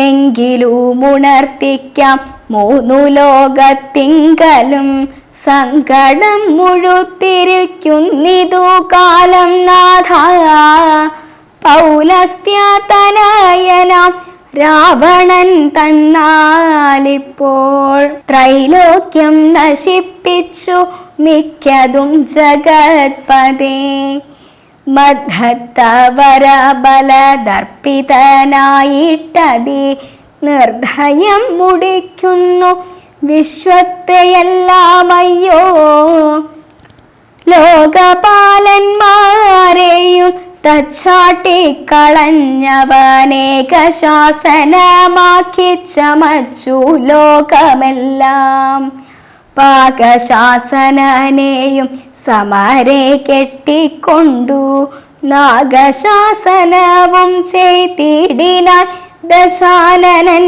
എങ്കിലും ഉണർത്തിക്കാം മൂന്നു ലോകത്തിങ്കലും. സങ്കടം മുഴുത്തിരിക്കുന്നിതു കാലം നാഥ. പൗലസ്ത്യതനയനാം രാവണൻ തന്നാലിപ്പോൾ. ത്രൈലോക്യം നശിപ്പിച്ചു മിക്കതും ജഗത്പതേ. മദ്ഭക്തവരബലദർപ്പിതനായിട്ടതി നിർദ്ധയം മുടിക്കുന്നു. വിശ്വത്തെയെല്ലാമയ്യോ ലോകപാലന്മാരെയും തച്ചാട്ടിക്കളഞ്ഞവനേക ശാസനമാക്കി ചമച്ചു ലോകമെല്ലാം. പാകശാസനനെയും സമരെ കെട്ടിക്കൊണ്ടു നാഗശാസനവും ചെയ്തിടിനാൻ ദശാനനൻ.